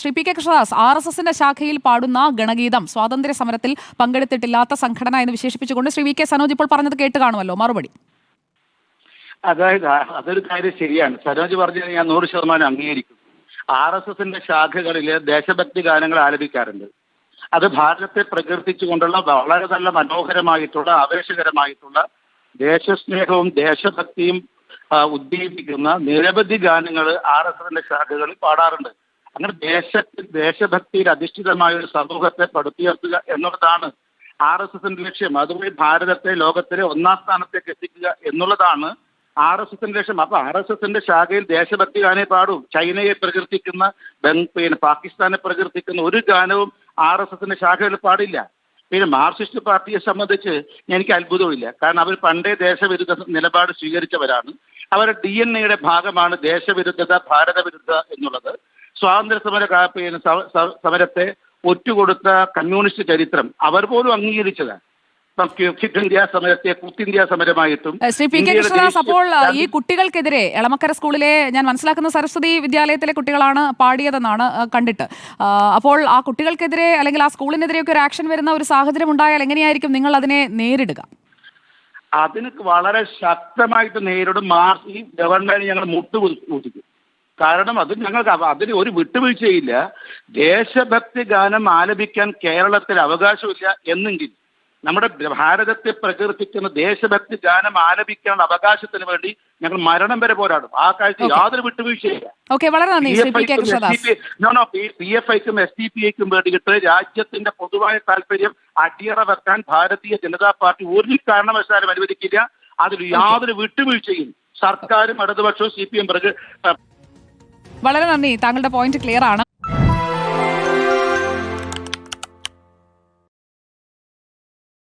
Shri P K Krishnadas R S എസിന്റെ ശാഖയിൽ പാടുന്ന ഗണഗീതം സ്വാതന്ത്ര്യ സമരത്തിൽ പങ്കെടുത്തിട്ടില്ലാത്ത സംഘടന എന്ന് വിശേഷിപ്പിച്ചുകൊണ്ട് ശ്രീ വി കെ സനോജ് ഇപ്പോൾ പറഞ്ഞത് കേട്ട് കാണുമല്ലോ. മറുപടി. അതായത് അതൊരു കാര്യം ശരിയാണ്. സനോജ് പറഞ്ഞത് ഞാൻ നൂറ് ശതമാനം അംഗീകരിക്കും ആർ എസ് എസിന്റെ ശാഖകളിൽ ദേശഭക്തി ഗാനങ്ങൾ ആലപിക്കാറുണ്ട്. അത് ഭാരതത്തെ പ്രകീർത്തിച്ചുകൊണ്ടുള്ള വളരെ നല്ല മനോഹരമായിട്ടുള്ള ആവേശകരമായിട്ടുള്ള ദേശസ്നേഹവും ദേശഭക്തിയും ഉദ്ദീപിക്കുന്ന നിരവധി ഗാനങ്ങൾ ആർ എസ് എസിന്റെ ശാഖകളിൽ പാടാറുണ്ട്. അങ്ങനെ ദേശ ദേശഭക്തിയിൽ അധിഷ്ഠിതമായ ഒരു സമൂഹത്തെ പടുത്തുയർത്തുക എന്നുള്ളതാണ് ആർ എസ് എസിന്റെ ലക്ഷ്യം. അതുവഴി ഭാരതത്തെ ലോകത്തിലെ ഒന്നാം സ്ഥാനത്തേക്ക് എത്തിക്കുക എന്നുള്ളതാണ് ആർ എസ് എസിന്റെ ലക്ഷ്യം. അപ്പൊ ആർ എസ് എസിന്റെ ശാഖയിൽ ദേശഭക്തി ഗാനേ പാടും. ചൈനയെ പ്രകീർത്തിക്കുന്ന പിന്നെ പാകിസ്ഥാനെ പ്രകീർത്തിക്കുന്ന ഒരു ഗാനവും ആർ എസ് എസിന്റെ ശാഖയിൽ പാടില്ല. പിന്നെ മാർക്സിസ്റ്റ് പാർട്ടിയെ സംബന്ധിച്ച് എനിക്ക് അത്ഭുതമില്ല കാരണം അവർ പണ്ടേ ദേശവിരുദ്ധ നിലപാട് സ്വീകരിച്ചവരാണ്. അവരുടെ ഡി എൻ എയുടെ ഭാഗമാണ് ദേശവിരുദ്ധത ഭാരതവിരുദ്ധ എന്നുള്ളത്. സ്വാതന്ത്ര്യ സമര പിന്നെ സമരത്തെ ഒറ്റുകൊടുത്ത കമ്മ്യൂണിസ്റ്റ് ചരിത്രം അവർ പോലും അംഗീകരിച്ചതാണ്. ക്വിറ്റ് ഇന്ത്യ സമരത്തെ കുത്ത് ഇന്ത്യ സമരമായിട്ടും ശ്രീ പി കെ കൃഷ്ണദാസ് അപ്പോൾ ഈ കുട്ടികൾക്കെതിരെ എളമക്കര സ്കൂളിലെ ഞാൻ മനസ്സിലാക്കുന്ന സരസ്വതി വിദ്യാലയത്തിലെ കുട്ടികളാണ് പാടിയതെന്നാണ് കണ്ടിട്ട്. അപ്പോൾ ആ കുട്ടികൾക്കെതിരെ അല്ലെങ്കിൽ ആ സ്കൂളിനെതിരെയൊക്കെ ഒരു ആക്ഷൻ വരുന്ന ഒരു സാഹചര്യം ഉണ്ടായാൽ എങ്ങനെയായിരിക്കും നിങ്ങൾ അതിനെ നേരിടുക? അതിന് വളരെ ശക്തമായിട്ട് നേരിടും. മാർച്ച് ഈ ഗവൺമെന്റ് ഞങ്ങൾ മുട്ടുകുതിക്കും കാരണം അത് ഞങ്ങൾക്ക് അതിന് ഒരു വിട്ടുവീഴ്ചയില്ല. ദേശഭക്തി ഗാനം ആലപിക്കാൻ കേരളത്തിൽ അവകാശമില്ല എന്നെങ്കിൽ നമ്മുടെ ഭാരതത്തെ പ്രകീർത്തിക്കുന്ന ദേശഭക്തി ഗാനം ആലപിക്കാൻ അവകാശത്തിന് വേണ്ടി ഞങ്ങൾ മരണം വരെ പോരാടും. ആ കാര്യത്തിൽ യാതൊരു വിട്ടുവീഴ്ചയില്ല. പി എഫ് ഐക്കും എസ് ഡി പി ഐക്കും വേണ്ടിയിട്ട് രാജ്യത്തിന്റെ പൊതുവായ താല്പര്യം അടിയറ വെക്കാൻ ഭാരതീയ ജനതാ പാർട്ടി ഒരു കാരണവശാലും അനുവദിക്കില്ല. അതിൽ യാതൊരു വിട്ടുവീഴ്ചയും സർക്കാരും ഇടതുപക്ഷവും സി പി എം വളരെ നന്ദി. താങ്കളുടെ പോയിന്റ് ക്ലിയർ ആണ്.